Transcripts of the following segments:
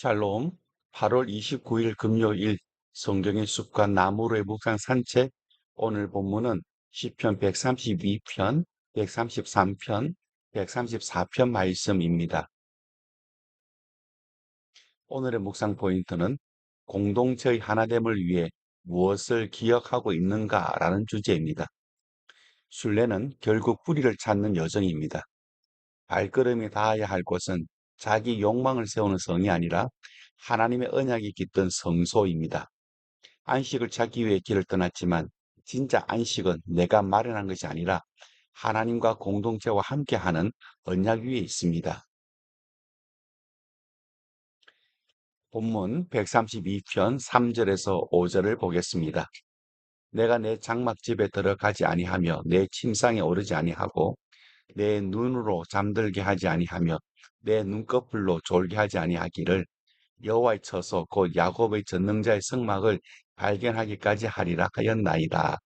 샬롬, 8월 29일 금요일 성경의 숲과 나무로의 묵상 산책 오늘 본문은 시편 132편, 133편, 134편 말씀입니다. 오늘의 묵상 포인트는 공동체의 하나됨을 위해 무엇을 기억하고 있는가라는 주제입니다. 순례는 결국 뿌리를 찾는 여정입니다. 발걸음이 닿아야 할 곳은 자기 욕망을 세우는 성이 아니라 하나님의 언약이 깃든 성소입니다. 안식을 찾기 위해 길을 떠났지만 진짜 안식은 내가 마련한 것이 아니라 하나님과 공동체와 함께하는 언약 위에 있습니다. 본문 132편 3절에서 5절을 보겠습니다. 내가 내 장막집에 들어가지 아니하며 내 침상에 오르지 아니하고 내 눈으로 잠들게 하지 아니하며 내 눈꺼풀로 졸게 하지 아니하기를 여호와의 처소 곧 야곱의 전능자의 성막을 발견하기까지 하리라 하였나이다.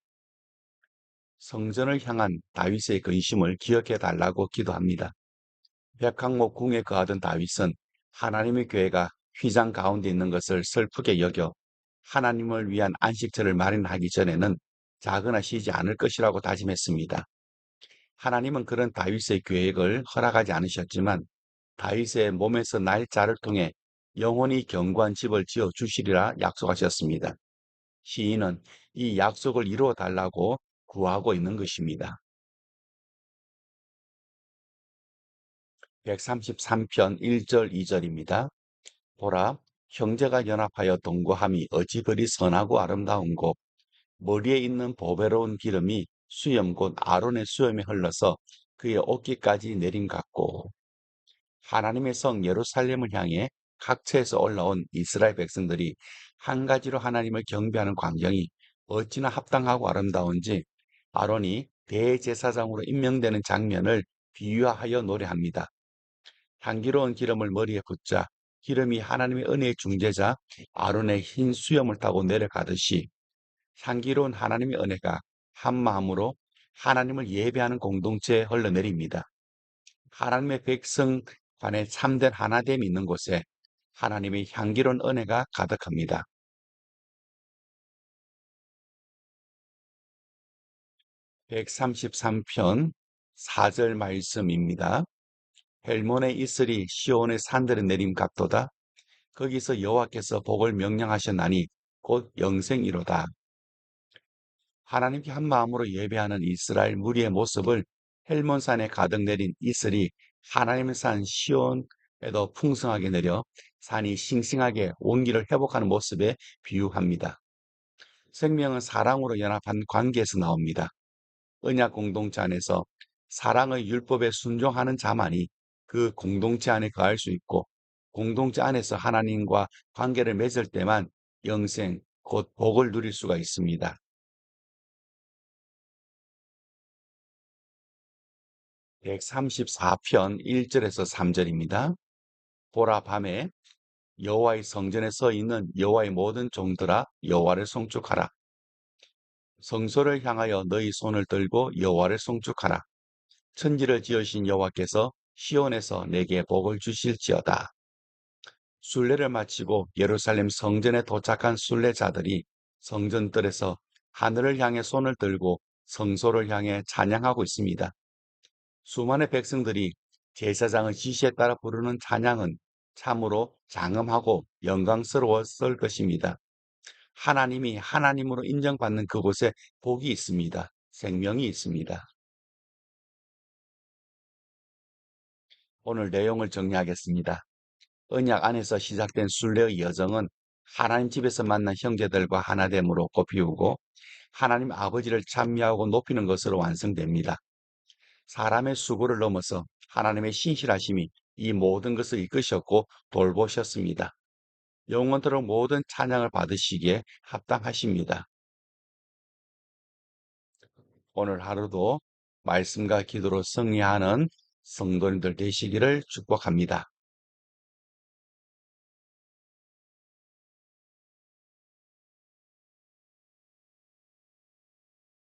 성전을 향한 다윗의 근심을 기억해 달라고 기도합니다. 백항목 궁에 거하던 다윗은 하나님의 교회가 휘장 가운데 있는 것을 슬프게 여겨 하나님을 위한 안식처를 마련하기 전에는 자거나 쉬지 않을 것이라고 다짐했습니다. 하나님은 그런 다윗의 계획을 허락하지 않으셨지만 다윗의 몸에서 날 자를 통해 영원히 견고한 집을 지어 주시리라 약속하셨습니다. 시인은 이 약속을 이루어 달라고 구하고 있는 것입니다. 133편 1절 2절입니다. 보라 형제가 연합하여 동거함이 어찌 그리 선하고 아름다운고 머리에 있는 보배로운 기름이 수염 곧 아론의 수염에 흘러서 그의 옷깃까지 내린 같고 하나님의 성 예루살렘을 향해 각처에서 올라온 이스라엘 백성들이 한 가지로 하나님을 경배하는 광경이 어찌나 합당하고 아름다운지 아론이 대제사장으로 임명되는 장면을 비유하여 노래합니다. 향기로운 기름을 머리에 붓자 기름이 하나님의 은혜의 중재자 아론의 흰 수염을 타고 내려가듯이 향기로운 하나님의 은혜가 한 마음으로 하나님을 예배하는 공동체에 흘러내립니다. 하나님의 백성 간에 참된 하나됨이 있는 곳에 하나님의 향기로운 은혜가 가득합니다. (133편) 4절 말씀입니다. 헬몬의 이슬이 시온의 산들에 내림 같도다. 거기서 여호와께서 복을 명령하셨나니 곧 영생이로다. 하나님께 한 마음으로 예배하는 이스라엘 무리의 모습을 헬몬산에 가득 내린 이슬이 하나님의 산 시온에도 풍성하게 내려 산이 싱싱하게 온기를 회복하는 모습에 비유합니다. 생명은 사랑으로 연합한 관계에서 나옵니다. 언약 공동체 안에서 사랑의 율법에 순종하는 자만이 그 공동체 안에 거할 수 있고 공동체 안에서 하나님과 관계를 맺을 때만 영생, 곧 복을 누릴 수가 있습니다. 134편 1절에서 3절입니다. 보라 밤에 여호와의 성전에 서 있는 여호와의 모든 종들아 여호와를 송축하라. 성소를 향하여 너희 손을 들고 여호와를 송축하라. 천지를 지으신 여호와께서 시온에서 내게 복을 주실지어다. 순례를 마치고 예루살렘 성전에 도착한 순례자들이 성전들에서 하늘을 향해 손을 들고 성소를 향해 찬양하고 있습니다. 수많은 백성들이 제사장의 지시에 따라 부르는 찬양은 참으로 장엄하고 영광스러웠을 것입니다. 하나님이 하나님으로 인정받는 그곳에 복이 있습니다. 생명이 있습니다. 오늘 내용을 정리하겠습니다. 언약 안에서 시작된 순례의 여정은 하나님 집에서 만난 형제들과 하나됨으로 꼽히우고 하나님 아버지를 찬미하고 높이는 것으로 완성됩니다. 사람의 수고를 넘어서 하나님의 신실하심이 이 모든 것을 이끄셨고 돌보셨습니다. 영원토록 모든 찬양을 받으시기에 합당하십니다. 오늘 하루도 말씀과 기도로 승리하는 성도님들 되시기를 축복합니다.